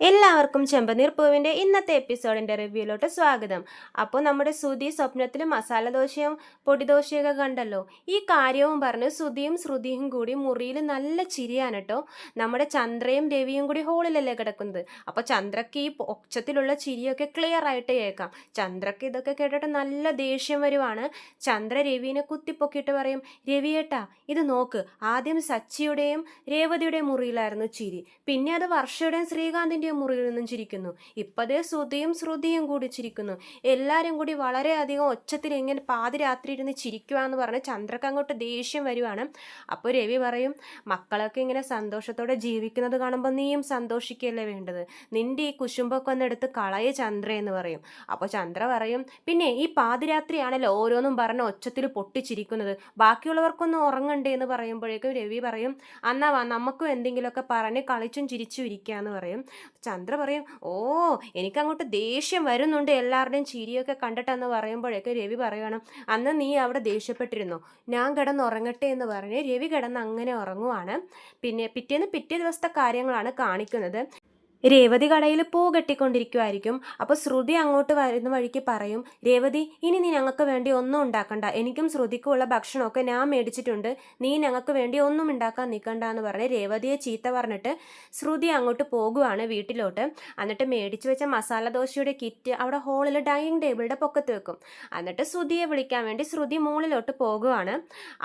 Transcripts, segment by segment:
എല്ലാവർക്കും ചെമ്പനീർ പൂവിന്റെ ഇന്നത്തെ എപ്പിസോഡിന്റെ റിവ്യൂലോട്ട് സ്വാഗതം. അപ്പോൾ നമ്മുടെ ശ്രുതി സ്വപ്നത്തിൽ മസാല ദോശയും പൊടി പൊടിദോശയൊക്കെ കണ്ടല്ലോ? ഈ കാര്യവും പറഞ്ഞ് ശ്രുതിയും ശ്രുതിയും കൂടി മുറിയിൽ നല്ല ചിരിയാണ് കേട്ടോ. നമ്മുടെ ചന്ദ്രയും രവിയും കൂടി ഹോളിലല്ലേ കിടക്കുന്നത്? അപ്പോൾ ചന്ദ്രക്ക് ഈ ഒച്ചത്തിലുള്ള ചിരിയൊക്കെ ക്ലിയർ ആയിട്ട് കേൾക്കാം. ചന്ദ്രക്ക് ഇതൊക്കെ കേട്ടിട്ട് നല്ല ദേഷ്യം വരുവാണ്. ചന്ദ്ര രവിനെ കുത്തിപ്പൊക്കിയിട്ട് പറയും രവിയേട്ടാ ഇത് നോക്ക്. ആദ്യം സച്ചിയുടെയും രേവതിയുടെയും മുറിയിലായിരുന്നു ചിരി. പിന്നെ അത് വർഷയുടെയും ശ്രീകാന്തിന്റെയും മുറിയിൽ നിന്നും ചിരിക്കുന്നു. ഇപ്പതേ ശ്രുതിയും ശ്രുതിയും കൂടി ചിരിക്കുന്നു. എല്ലാവരും കൂടി വളരെയധികം ഒച്ചത്തിൽ എങ്ങനെ പാതിരാത്രി ഇരുന്ന് ചിരിക്കുക എന്ന് പറഞ്ഞ് ചന്ദ്രക്ക് അങ്ങോട്ട് ദേഷ്യം വരുവാണ്. അപ്പോൾ രവി പറയും മക്കളൊക്കെ ഇങ്ങനെ സന്തോഷത്തോടെ ജീവിക്കുന്നത് കാണുമ്പോൾ നീയും സന്തോഷിക്കുകയല്ലേ വേണ്ടത്? നിന്റെ ഈ കുശുമ്പൊക്കെ ഒന്ന് എടുത്ത് കളയ ചന്ദ്ര എന്ന് പറയും. അപ്പോൾ ചന്ദ്ര പറയും പിന്നെ ഈ പാതിരാത്രിയാണല്ലോ ഓരോന്നും പറഞ്ഞ് ഒച്ചത്തിൽ പൊട്ടിച്ചിരിക്കുന്നത്. ബാക്കിയുള്ളവർക്കൊന്നും ഉറങ്ങണ്ടേ എന്ന് പറയുമ്പോഴേക്കും രവി പറയും അന്നാവാ നമുക്കും എന്തെങ്കിലുമൊക്കെ പറഞ്ഞ് കളിച്ചും ചിരിച്ചും ഇരിക്കുക ഇരിക്കാന്ന് പറയും. ചന്ദ്ര പറയും ഓ എനിക്കങ്ങോട്ട് ദേഷ്യം വരുന്നുണ്ട് എല്ലാവരുടെയും ചിരിയൊക്കെ കണ്ടിട്ടെന്ന് പറയുമ്പോഴേക്ക് രവി പറയണം അന്ന് നീ അവിടെ ദേഷ്യപ്പെട്ടിരുന്നു? ഞാൻ കിടന്ന് ഉറങ്ങട്ടെ എന്ന് പറഞ്ഞ് രവി കിടന്ന് അങ്ങനെ ഉറങ്ങുവാണ്. പിന്നെ പിറ്റേന്ന് പിറ്റേ ദിവസത്തെ കാര്യങ്ങളാണ് കാണിക്കുന്നത്. രേവതി കടയിൽ പൂ കെട്ടിക്കൊണ്ടിരിക്കുമായിരിക്കും അപ്പോൾ ശ്രുതി അങ്ങോട്ട് വരുന്ന വഴിക്ക് പറയും രേവതി ഇനി നീ ഞങ്ങൾക്ക് വേണ്ടി ഒന്നും ഉണ്ടാക്കണ്ട. എനിക്കും ശ്രുതിക്കുമുള്ള ഭക്ഷണമൊക്കെ ഞാൻ മേടിച്ചിട്ടുണ്ട്. നീ ഞങ്ങൾക്ക് വേണ്ടി ഒന്നും ഉണ്ടാക്കാൻ നിൽക്കണ്ട എന്ന് പറഞ്ഞ് രേവതിയെ ചീത്ത പറഞ്ഞിട്ട് ശ്രുതി അങ്ങോട്ട് പോകുവാണ് വീട്ടിലോട്ട്. എന്നിട്ട് മേടിച്ചു വെച്ച മസാല ദോശയുടെ കിറ്റ് അവിടെ ഹോളിൽ ഡൈനിങ് ടേബിളുടെ പൊക്കത്ത് വെക്കും. എന്നിട്ട് ശ്രുതിയെ വിളിക്കാൻ വേണ്ടി ശ്രുതി മുകളിലോട്ട് പോകുവാണ്.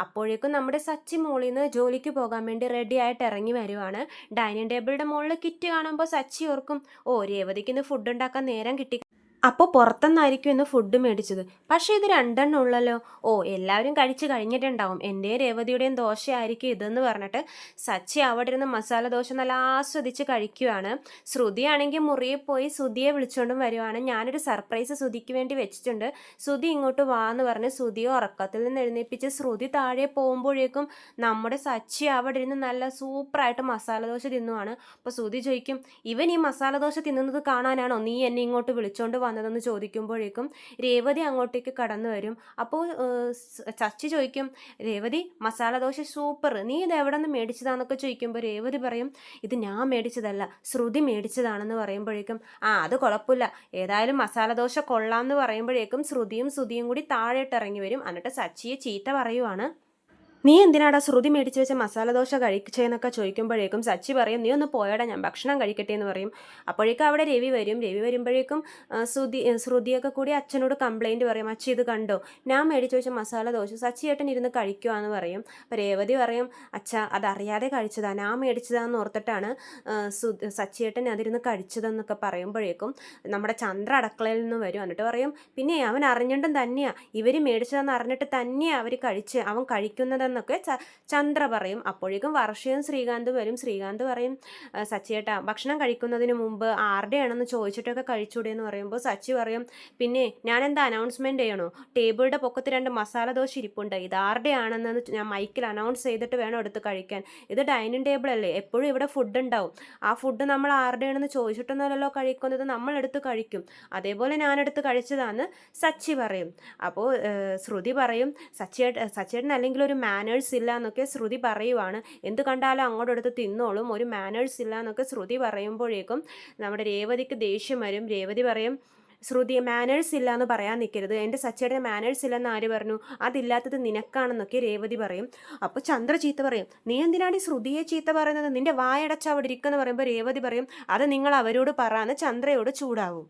അപ്പോഴേക്കും നമ്മുടെ സച്ചി മുകളിൽ നിന്ന് ജോലിക്ക് പോകാൻ വേണ്ടി റെഡി ആയിട്ട് ഇറങ്ങി വരുവാണ്. ഡൈനിങ് ടേബിളിന്റെ മുകളിൽ കിറ്റ് കാണുമ്പോൾ സച്ചി ഓർക്കും ഓ രേവതിക്ക് ഇന്ന് ഫുഡ് ഉണ്ടാക്കാൻ നേരം കിട്ടി അപ്പോൾ പുറത്തുനിന്നായിരിക്കും ഇന്ന് ഫുഡ് മേടിച്ചത്. പക്ഷേ ഇത് രണ്ടെണ്ണം ഉള്ളല്ലോ. ഓ എല്ലാവരും കഴിച്ച് കഴിഞ്ഞിട്ടുണ്ടാവും. എന്റെ രേവതിയുടെയും ദോശയായിരിക്കും ഇതെന്ന് പറഞ്ഞിട്ട് സച്ചി അവിടെ ഇരുന്ന് മസാല ദോശ നല്ല ആസ്വദിച്ച് കഴിക്കുവാണ്. ശ്രുതിയാണെങ്കിൽ മുറിയിൽ പോയി ശ്രുതിയെ വിളിച്ചുകൊണ്ടും വരുവാണ്. ഞാനൊരു സർപ്രൈസ് ശ്രുതിക്ക് വേണ്ടി വെച്ചിട്ടുണ്ട്. ശ്രുതി ഇങ്ങോട്ട് വാ എന്ന് പറഞ്ഞ് ശ്രുതിയെ ഉറക്കത്തിൽ നിന്ന് എഴുന്നേപ്പിച്ച് ശ്രുതി താഴെ പോകുമ്പോഴേക്കും നമ്മുടെ സച്ചി അവിടെ ഇരുന്ന് നല്ല സൂപ്പറായിട്ട് മസാല ദോശ തിന്നുവാണ്. അപ്പോൾ ശ്രുതി ചോദിക്കും ഇവൻ ഈ മസാല ദോശ തിന്നുന്നത് കാണാനാണോ? നീ എന്നെ ഇങ്ങോട്ട് വിളിച്ചോണ്ട് വന്നതെന്ന് ചോദിക്കുമ്പോഴേക്കും രേവതി അങ്ങോട്ടേക്ക് കടന്നു വരും. അപ്പോൾ ചച്ചി ചോദിക്കും രേവതി മസാല ദോശ സൂപ്പർ. നീ ഇത് എവിടെ നിന്ന് മേടിച്ചതാണെന്നൊക്കെ ചോദിക്കുമ്പോൾ രേവതി പറയും ഇത് ഞാൻ മേടിച്ചതല്ല ശ്രുതി മേടിച്ചതാണെന്ന് പറയുമ്പോഴേക്കും ആ അത് കുഴപ്പമില്ല. ഏതായാലും മസാല ദോശ കൊള്ളാം എന്ന് പറയുമ്പോഴേക്കും ശ്രുതിയും ശ്രുതിയും കൂടി താഴോട്ട് ഇറങ്ങി വരും. എന്നിട്ട് സച്ചിയെ ചീത്ത പറയുവാണ്. നീ എന്തിനാടാ ശ്രുതി മേടിച്ച് വെച്ച മസാല ദോശ കഴിച്ചേന്നൊക്കെ ചോദിക്കുമ്പോഴേക്കും സച്ചി പറയും നീ ഒന്ന് പോയടാ ഞാൻ ഭക്ഷണം കഴിക്കട്ടെ എന്ന് പറയും. അപ്പോഴേക്കും അവിടെ രവി വരും. രവി വരുമ്പോഴേക്കും ശ്രുതി ശ്രുതിയൊക്കെ കൂടി അച്ഛനോട് കംപ്ലൈന്റ് പറയും അച്ഛ ഇത് കണ്ടോ? ഞാൻ മേടിച്ച് വെച്ച മസാല ദോശ സച്ചി ഏട്ടൻ ഇരുന്ന് കഴിക്കുവാന്ന് പറയും. അപ്പോൾ രേവതി പറയും അച്ഛ അതറിയാതെ കഴിച്ചതാ. ഞാൻ മേടിച്ചതാന്ന് ഓർത്തിട്ടാണ് സച്ചി ഏട്ടൻ അതിരുന്ന് കഴിച്ചതെന്നൊക്കെ പറയുമ്പോഴേക്കും നമ്മുടെ ചന്ദ്ര അടക്കളയിൽ നിന്ന് വരും. എന്നിട്ട് പറയും പിന്നെ അവൻ അറിഞ്ഞിട്ടും തന്നെയാണ് ഇവർ മേടിച്ചതെന്ന് അറിഞ്ഞിട്ട് തന്നെയാണ് അവർ കഴിച്ച്. അവൻ കഴിക്കുന്നതെന്നൊക്കെ ച ചന്ദ്ര പറയും. അപ്പോഴേക്കും വർഷയും ശ്രീകാന്ത് വരും. ശ്രീകാന്ത് പറയും സച്ചിയേട്ട ഭക്ഷണം കഴിക്കുന്നതിന് മുമ്പ് ആരുടെയാണെന്ന് ചോദിച്ചിട്ടൊക്കെ കഴിച്ചൂടെ എന്ന് പറയുമ്പോൾ സച്ചി പറയും പിന്നെ ഞാൻ എന്താ അനൗൺസ്മെന്റ് ചെയ്യണോ? ടേബിളുടെ പൊക്കത്ത് രണ്ട് മസാല ദോശ ഇരിപ്പുണ്ട്. ഇത് ആരുടെയാണെന്ന് ഞാൻ മൈക്കിൽ അനൗൺസ് ചെയ്തിട്ട് വേണം എടുത്ത് കഴിക്കാൻ. ഇത് ഡൈനിങ് ടേബിൾ അല്ലേ? എപ്പോഴും ഇവിടെ ഫുഡ് ഉണ്ടാവും. ആ ഫുഡ് നമ്മൾ ആരുടെയാണെന്ന് ചോദിച്ചിട്ടൊന്നുമല്ലോ കഴിക്കുന്നത്. നമ്മൾ എടുത്ത് കഴിക്കും. അതേപോലെ ഞാനെടുത്ത് കഴിച്ചതാണ് സച്ചി പറയും. അപ്പോൾ ശ്രുതി പറയും സച്ചിയേട്ട സച്ചിയേട്ടൻ അല്ലെങ്കിൽ ഒരു മാനേഴ്സ് ഇല്ല എന്നൊക്കെ ശ്രുതി പറയുവാണ്. എന്ത് കണ്ടാലും അങ്ങോട്ട് എടുത്ത് തിന്നോളും. ഒരു മാനേഴ്സ് ഇല്ല എന്നൊക്കെ ശ്രുതി പറയുമ്പോഴേക്കും നമ്മുടെ രേവതിക്ക് ദേഷ്യം വരും. രേവതി പറയും ശ്രുതി മാനേഴ്സ് ഇല്ല എന്ന് പറയാൻ നിൽക്കരുത് എന്റെ സച്ചേട്ടന് മാനേഴ്സ് ഇല്ലെന്ന് ആര് പറഞ്ഞു? അതില്ലാത്തത് നിനക്കാണെന്നൊക്കെ രേവതി പറയും. അപ്പോൾ ചന്ദ്ര ചീത്ത പറയും നീ എന്തിനാണ് ഈ ശ്രുതിയെ ചീത്ത പറയുന്നത്? നിന്റെ വായടച്ച് അവിടെ പറയുമ്പോൾ രേവതി പറയും അത് നിങ്ങൾ അവരോട് പറയാന്ന് ചന്ദ്രയോട് ചൂടാവും.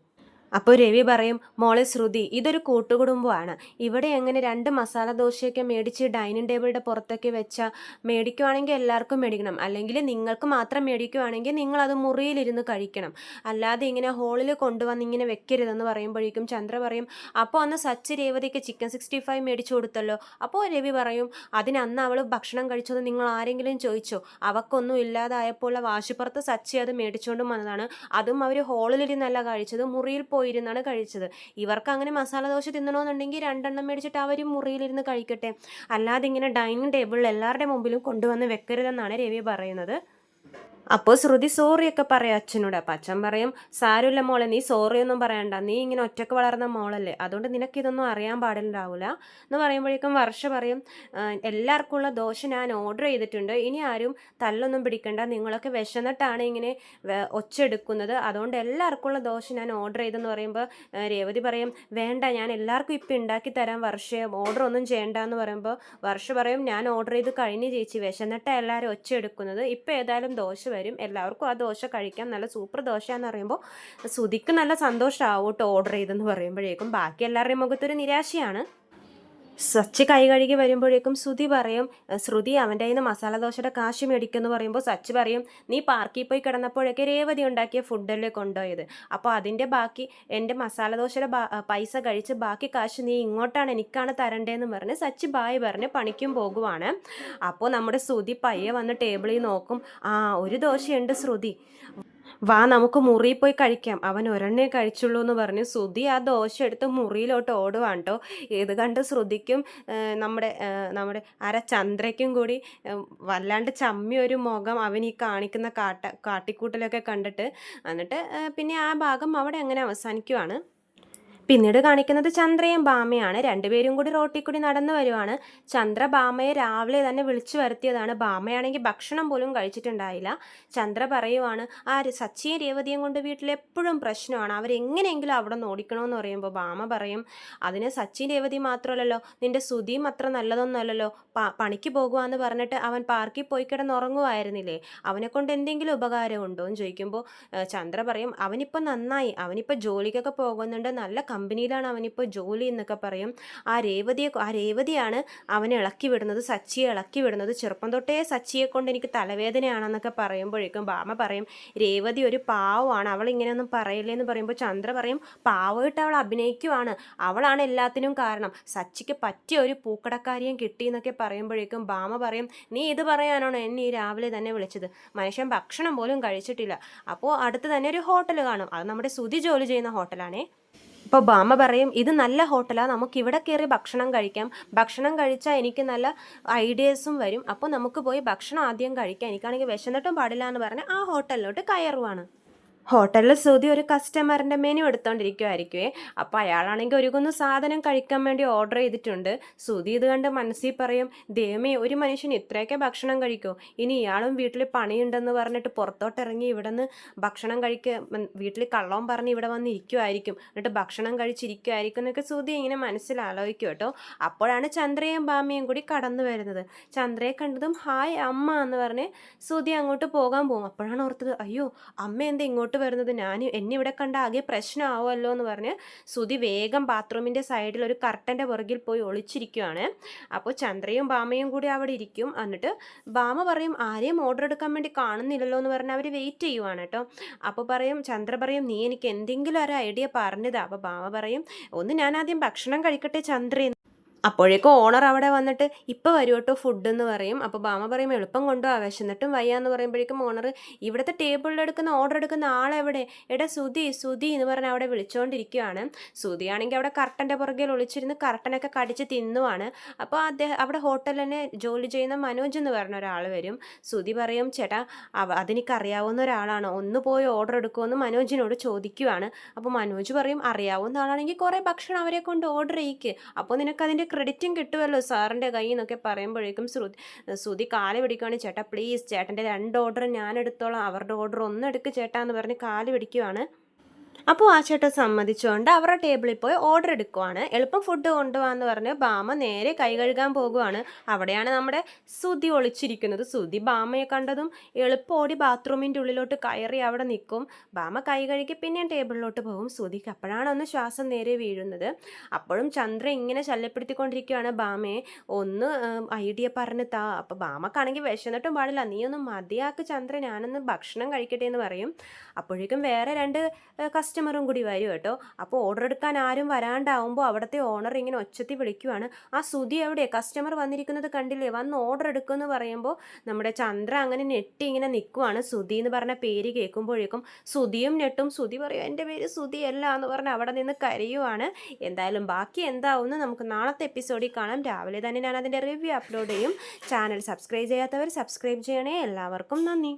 അപ്പോൾ രവി പറയും മോളെ ശ്രുതി ഇതൊരു കൂട്ടുകുടുംബമാണ്. ഇവിടെ എങ്ങനെ രണ്ട് മസാല ദോശയൊക്കെ മേടിച്ച് ഡൈനിങ് ടേബിളിന്റെ പുറത്തൊക്കെ വെച്ചാൽ മേടിക്കുവാണെങ്കിൽ എല്ലാവർക്കും മേടിക്കണം. അല്ലെങ്കിൽ നിങ്ങൾക്ക് മാത്രം മേടിക്കുവാണെങ്കിൽ നിങ്ങളത് മുറിയിലിരുന്ന് കഴിക്കണം. അല്ലാതെ ഇങ്ങനെ ഹോളിൽ കൊണ്ടുവന്ന് ഇങ്ങനെ വെക്കരുതെന്ന് പറയുമ്പോഴേക്കും ചന്ദ്ര പറയും അപ്പോൾ അന്ന് സച്ച് രേവതിക്ക് ചിക്കൻ സിക്സ്റ്റി ഫൈവ് മേടിച്ചു കൊടുത്തല്ലോ. അപ്പോൾ രവി പറയും അതിന് അന്ന് അവൾ ഭക്ഷണം കഴിച്ചത് നിങ്ങൾ ആരെങ്കിലും ചോദിച്ചോ? അവക്കൊന്നും ഇല്ലാതായപ്പോൾ വാശിപ്പുറത്ത് സച്ചി അത് മേടിച്ചുകൊണ്ടും വന്നതാണ്. അതും അവർ ഹോളിലിരുന്നല്ല കഴിച്ചത് മുറിയിൽ പോയിരുന്നാണ് കഴിച്ചത്. ഇവർക്ക് അങ്ങനെ മസാല ദോശ തിന്നണമെന്നുണ്ടെങ്കിൽ രണ്ടെണ്ണം മേടിച്ചിട്ട് അവർ മുറിയിലിരുന്ന് കഴിക്കട്ടെ. അല്ലാതെ ഇങ്ങനെ ഡൈനിങ് ടേബിളിൽ എല്ലാവരുടെ മുമ്പിലും കൊണ്ടുവന്ന് വെക്കരുതെന്നാണ് രവി പറയുന്നത്. അപ്പോൾ ശ്രുതി സോറിയൊക്കെ പറയാം. അച്ഛനോട് അപ്പം അച്ഛൻ പറയും സാരമില്ല മോളെ നീ സോറിയൊന്നും പറയണ്ട. നീ ഇങ്ങനെ ഒറ്റയ്ക്ക് വളർന്ന മോളല്ലേ. അതുകൊണ്ട് നിനക്കിതൊന്നും അറിയാൻ പാടില്ലാവില്ല എന്ന് പറയുമ്പോഴേക്കും വർഷ പറയും എല്ലാവർക്കുള്ള ദോശ ഞാൻ ഓർഡർ ചെയ്തിട്ടുണ്ട്. ഇനി ആരും തല്ലൊന്നും പിടിക്കണ്ട. നിങ്ങളൊക്കെ വിശന്നിട്ടാണ് ഇങ്ങനെ ഒച്ച ഒച്ചെടുക്കുന്നത് അതുകൊണ്ട് എല്ലാവർക്കും ഉള്ള ദോശ ഞാൻ ഓർഡർ ചെയ്തെന്ന് പറയുമ്പോൾ രേവതി പറയും വേണ്ട ഞാൻ എല്ലാവർക്കും ഇപ്പം ഉണ്ടാക്കി തരാം വർഷ. ഓർഡർ ഒന്നും ചെയ്യണ്ട എന്ന് പറയുമ്പോൾ വർഷ പറയും ഞാൻ ഓർഡർ ചെയ്ത് കഴിഞ്ഞ് ചേച്ചി. വിശന്നിട്ടാണ് എല്ലാവരും ഒച്ച എടുക്കുന്നത്. ഇപ്പം ഏതായാലും ദോശ വരും. എല്ലാവർക്കും ആ ദോശ കഴിക്കാം നല്ല സൂപ്പർ ദോശ എന്ന് പറയുമ്പോൾ സുധിക്ക് നല്ല സന്തോഷമാവും കേട്ടോ ഓർഡർ ചെയ്തെന്ന് പറയുമ്പോഴേക്കും. ബാക്കി എല്ലാവരുടെയും മുഖത്തൊരു നിരാശയാണ്. സച്ചി കൈ കഴുകി വരുമ്പോഴേക്കും ശ്രുതി പറയും ശ്രുതി അവന്റെ കയ്യിൽ നിന്ന് മസാല ദോശയുടെ കാശ് മേടിക്കുമെന്ന് പറയുമ്പോൾ സച്ച് പറയും നീ പാർക്കിൽ പോയി കിടന്നപ്പോഴൊക്കെ രേവതി ഉണ്ടാക്കിയ ഫുഡല്ലേ കൊണ്ടുപോയത്? അപ്പോൾ അതിന്റെ ബാക്കി എന്റെ മസാല ദോശയുടെ പൈസ കഴിച്ച് ബാക്കി കാശ് നീ ഇങ്ങോട്ടാണ് എനിക്കാണ് തരണ്ടേന്ന് പറഞ്ഞ് സച്ച് ബായ് പറഞ്ഞ് പണിക്കും പോകുവാണ്. അപ്പോൾ നമ്മുടെ ശ്രുതി പയ്യെ വന്ന് ടേബിളിൽ നോക്കും ആ ഒരു ദോശയുണ്ട് ശ്രുതി. വാ നമുക്ക് മുറിയിൽ പോയി കഴിക്കാം. അവൻ ഒരെണ്ണേ കഴിച്ചുള്ളൂ എന്ന് പറഞ്ഞ്. ശ്രുതി ആ ദോശ എടുത്ത് മുറിയിലോട്ട് ഓടുവാണ് കേട്ടോ ഇത് കണ്ട് ശ്രുതിക്കും നമ്മുടെ നമ്മുടെ അര ചന്ദ്രയ്ക്കും കൂടി വല്ലാണ്ട് ചമ്മി ഒരു മുഖം അവൻ ഈ കാണിക്കുന്ന കാട്ട കാട്ടിക്കൂട്ടലൊക്കെ കണ്ടിട്ട്. എന്നിട്ട് പിന്നെ ആ ഭാഗം അവിടെ അങ്ങനെ അവസാനിക്കുവാണ്. പിന്നീട് കാണിക്കുന്നത് ചന്ദ്രയും ബാമയാണ് രണ്ടുപേരും കൂടി റോട്ടിൽ കൂടി നടന്നു വരുവാണ്. ചന്ദ്ര ഭാമയെ രാവിലെ തന്നെ വിളിച്ചു വരുത്തിയതാണ്. ബാമയാണെങ്കിൽ ഭക്ഷണം പോലും കഴിച്ചിട്ടുണ്ടായില്ല. ചന്ദ്ര പറയുവാണ് ആ സച്ചിയും രേവതിയും കൊണ്ട് വീട്ടിലെപ്പോഴും പ്രശ്നമാണ്. അവരെങ്ങനെയെങ്കിലും അവിടെ നിന്ന് ഓടിക്കണമെന്ന് പറയുമ്പോൾ ബാമ പറയും അതിന് സച്ചിൻ രേവതി മാത്രമല്ലല്ലോ. നിന്റെ സുധിയും അത്ര നല്ലതൊന്നുമല്ലല്ലോ. പണിക്ക് പോകുവാന്ന് പറഞ്ഞിട്ട് അവൻ പാർക്കിൽ പോയി കിടന്നുറങ്ങുമായിരുന്നില്ലേ അവനെ കൊണ്ട് എന്തെങ്കിലും ഉപകാരമുണ്ടോ? എന്ന് ചോദിക്കുമ്പോൾ ചന്ദ്ര പറയും അവനിപ്പോൾ നന്നായി. അവനിപ്പോൾ ജോലിക്കൊക്കെ പോകുന്നുണ്ട്. നല്ല കമ്പനിയിലാണ് അവനിപ്പോൾ ജോലി എന്നൊക്കെ പറയും. ആ രേവതിയെ ആ രേവതിയാണ് അവനെ ഇളക്കി വിടുന്നത് സച്ചിയെ ഇളക്കി വിടുന്നത്. ചെറുപ്പം തൊട്ടേ സച്ചിയെ കൊണ്ട് എനിക്ക് തലവേദനയാണെന്നൊക്കെ പറയുമ്പോഴേക്കും ബാമ പറയും രേവതി ഒരു പാവമാണ് അവൾ ഇങ്ങനെയൊന്നും പറയില്ലേ? എന്ന് പറയുമ്പോൾ ചന്ദ്ര പറയും പാവമായിട്ട് അവൾ അഭിനയിക്കുവാണ് അവളാണ് എല്ലാത്തിനും കാരണം. സച്ചിക്ക് പറ്റിയ ഒരു പൂക്കടക്കാരിയും കിട്ടി എന്നൊക്കെ പറയുമ്പോഴേക്കും ബാമ പറയും നീ ഇത് പറയാനാണോ എന്നെ ഈ രാവിലെ തന്നെ വിളിച്ചത്? മനുഷ്യൻ ഭക്ഷണം പോലും കഴിച്ചിട്ടില്ല. അപ്പോൾ അടുത്ത് തന്നെ ഒരു ഹോട്ടൽ കാണും. അത് നമ്മുടെ സുതി ജോലി ചെയ്യുന്ന ഹോട്ടലാണേ. ഇപ്പോൾ ബാമ പറയും ഇത് നല്ല ഹോട്ടലാണ് നമുക്ക് ഇവിടെ കയറി ഭക്ഷണം കഴിക്കാം. ഭക്ഷണം കഴിച്ചാൽ എനിക്ക് നല്ല ഐഡിയാസും വരും. അപ്പോൾ നമുക്ക് പോയി ഭക്ഷണം ആദ്യം കഴിക്കാം. എനിക്കാണെങ്കിൽ വിശന്നിട്ടും പാടില്ല എന്ന് പറഞ്ഞ് ആ ഹോട്ടലിലോട്ട് കയറുവാണ്. ഹോട്ടലിൽ സുതി ഒരു കസ്റ്റമറിന്റെ മെനു എടുത്തോണ്ടിരിക്കുമായിരിക്കുവേ അപ്പോൾ അയാളാണെങ്കിൽ ഒരു കുന്ന് സാധനം കഴിക്കാൻ വേണ്ടി ഓർഡർ ചെയ്തിട്ടുണ്ട്. സുതി ഇത് കണ്ട് മനസ്സിൽ പറയും ദേമേ ഒരു മനുഷ്യൻ ഇത്രയൊക്കെ ഭക്ഷണം കഴിക്കോ. ഇനി ഇയാളും വീട്ടിൽ പണിയുണ്ടെന്ന് പറഞ്ഞിട്ട് പുറത്തോട്ടിറങ്ങി ഇവിടെ നിന്ന് ഭക്ഷണം കഴിക്കുക വീട്ടിൽ കള്ളവും പറഞ്ഞ് ഇവിടെ വന്ന് ഇരിക്കുമായിരിക്കും എന്നിട്ട് ഭക്ഷണം കഴിച്ചിരിക്കുമായിരിക്കും എന്നൊക്കെ സുതി ഇങ്ങനെ മനസ്സിൽ ആലോചിക്കും കേട്ടോ. അപ്പോഴാണ് ചന്ദ്രയും ബാമയും കൂടി കടന്നു വരുന്നത്. ചന്ദ്രയെ കണ്ടതും ഹായ് അമ്മ എന്ന് പറഞ്ഞ് സുതി അങ്ങോട്ട് പോകാൻ പോകും. അപ്പോഴാണ് ഓർത്തത് അയ്യോ അമ്മ എന്താ ഇങ്ങോട്ട് വരുന്നത്. ഞാൻ എന്നെ ഇവിടെ കണ്ട ആകെ പ്രശ്നമാവുമല്ലോ എന്ന് പറഞ്ഞ് സുതി വേഗം ബാത്റൂമിന്റെ സൈഡിൽ ഒരു കർട്ടന്റെ പുറകിൽ പോയി ഒളിച്ചിരിക്കുകയാണ് അപ്പോൾ ചന്ദ്രയും ബാമയും കൂടി അവിടെ ഇരിക്കും. എന്നിട്ട് ബാമ പറയും ആരെയും ഓർഡർ എടുക്കാൻ വേണ്ടി കാണുന്നില്ലല്ലോ എന്ന് പറഞ്ഞ് അവർ വെയിറ്റ് ചെയ്യുവാണ് കേട്ടോ. അപ്പോൾ പറയും ചന്ദ്ര പറയും നീ എനിക്ക് എന്തെങ്കിലും ഒരു ഐഡിയ പറഞ്ഞതാ. അപ്പോൾ ബാമ പറയും ഒന്ന് ഞാൻ ആദ്യം ഭക്ഷണം കഴിക്കട്ടെ ചന്ദ്ര അപ്പോഴേക്കും ഓണർ അവിടെ വന്നിട്ട് ഇപ്പോൾ വരും കേട്ടോ ഫുഡ് എന്ന് പറയും. അപ്പോൾ ബാമ പറയും എളുപ്പം കൊണ്ടുപോകാം വിശന്നിട്ടും വയ്യാന്ന് പറയുമ്പോഴേക്കും ഓണർ ഇവിടുത്തെ ടേബിളിൽ എടുക്കുന്ന ഓർഡർ എടുക്കുന്ന ആളെവിടെ എടാ സുധി സുധി എന്ന് പറഞ്ഞ് അവിടെ വിളിച്ചുകൊണ്ടിരിക്കുകയാണ് സുധിയാണെങ്കിൽ അവിടെ കർട്ടന്റെ പുറകിൽ ഒളിച്ചിരുന്ന് കർട്ടനൊക്കെ കടിച്ച് തിന്നുവാണ്. അപ്പോൾ അദ്ദേഹം അവിടെ ഹോട്ടലിൽ തന്നെ ജോലി ചെയ്യുന്ന മനോജ് എന്ന് പറഞ്ഞ ഒരാൾ വരും. സുധി പറയും ചേട്ടാ അതെനിക്കറിയാവുന്ന ഒരാളാണ്. ഒന്ന് പോയി ഓർഡർ എടുക്കുമെന്ന് മനോജിനോട് ചോദിക്കുവാണ്. അപ്പോൾ മനോജ് പറയും അറിയാവുന്ന ആളാണെങ്കിൽ കുറേ ഭക്ഷണം അവരെ കൊണ്ട് ഓർഡർ ചെയ്യിക്ക്. അപ്പോൾ നിനക്ക് അതിന്റെ ക്രെഡിറ്റും കിട്ടുമല്ലോ സാറിന്റെ കയ്യിൽ നിന്നൊക്കെ പറയുമ്പോഴേക്കും ശ്രുതി ശ്രുതി കാൽ പിടിക്കുവാണ്. ചേട്ടാ പ്ലീസ് ചേട്ടന്റെ രണ്ട് ഓർഡർ ഞാൻ എടുത്തോളാം അവരുടെ ഓർഡർ ഒന്ന് എടുക്ക് ചേട്ടാ എന്ന് പറഞ്ഞ് കാൽ പിടിക്കുവാണ്. അപ്പോൾ ആ ചേട്ടൻ സമ്മതിച്ചുകൊണ്ട് അവരുടെ ടേബിളിൽ പോയി ഓർഡർ എടുക്കുവാണ്. എളുപ്പം ഫുഡ് കൊണ്ടുപോകാന്ന് പറഞ്ഞ് ബാമ നേരെ കൈ കഴുകാൻ പോകുവാണ്. അവിടെയാണ് നമ്മുടെ സുതി ഒളിച്ചിരിക്കുന്നത്. സുതി ബാമയെ കണ്ടതും എളുപ്പം ഓടി ബാത്റൂമിന്റെ ഉള്ളിലോട്ട് കയറി അവിടെ നിൽക്കും. ബാമ കൈ കഴുകി പിന്നെയും ടേബിളിലോട്ട് പോകും. സുതിക്ക് അപ്പോഴാണ് ഒന്ന് ശ്വാസം നേരെ വീഴുന്നത്. അപ്പോഴും ചന്ദ്ര ഇങ്ങനെ ശല്യപ്പെടുത്തിക്കൊണ്ടിരിക്കുകയാണ് ബാമയെ. ഒന്ന് ഐഡിയ പറഞ്ഞ് താ. അപ്പോൾ ബാമക്കാണെങ്കിൽ വിശന്നിട്ടും പാടില്ല. നീ മതിയാക്ക് ചന്ദ്ര ഞാനൊന്ന് ഭക്ഷണം കഴിക്കട്ടെ എന്ന് പറയും. അപ്പോഴേക്കും വേറെ രണ്ട് കസ്റ്റമറും കൂടി വരും കേട്ടോ. അപ്പോൾ ഓർഡർ എടുക്കാൻ ആരും വരാണ്ടാവുമ്പോൾ അവിടുത്തെ ഓണർ ഇങ്ങനെ ഒച്ചത്തി വിളിക്കുവാണ്. ആ സുതി എവിടെ കസ്റ്റമർ വന്നിരിക്കുന്നത് കണ്ടില്ലേ? വന്ന് ഓർഡർ എടുക്കുമെന്ന് പറയുമ്പോൾ നമ്മുടെ ചന്ദ്ര അങ്ങനെ നെട്ടി ഇങ്ങനെ നിൽക്കുവാണ് സുതി എന്ന് പറഞ്ഞ പേര് കേൾക്കുമ്പോഴേക്കും സുതിയും നെട്ടും സുതി പറയും എന്റെ പേര് സുതി അല്ല എന്ന് പറഞ്ഞ് അവിടെ നിന്ന് കരയുവാണ്. എന്തായാലും ബാക്കി എന്താവുമെന്ന് നമുക്ക് നാളത്തെ എപ്പിസോഡിൽ കാണാം. രാവിലെ തന്നെ ഞാൻ അതിന്റെ റിവ്യൂ അപ്ലോഡ് ചെയ്യും. ചാനൽ സബ്സ്ക്രൈബ് ചെയ്യാത്തവർ സബ്സ്ക്രൈബ് ചെയ്യണേ. എല്ലാവർക്കും നന്ദി.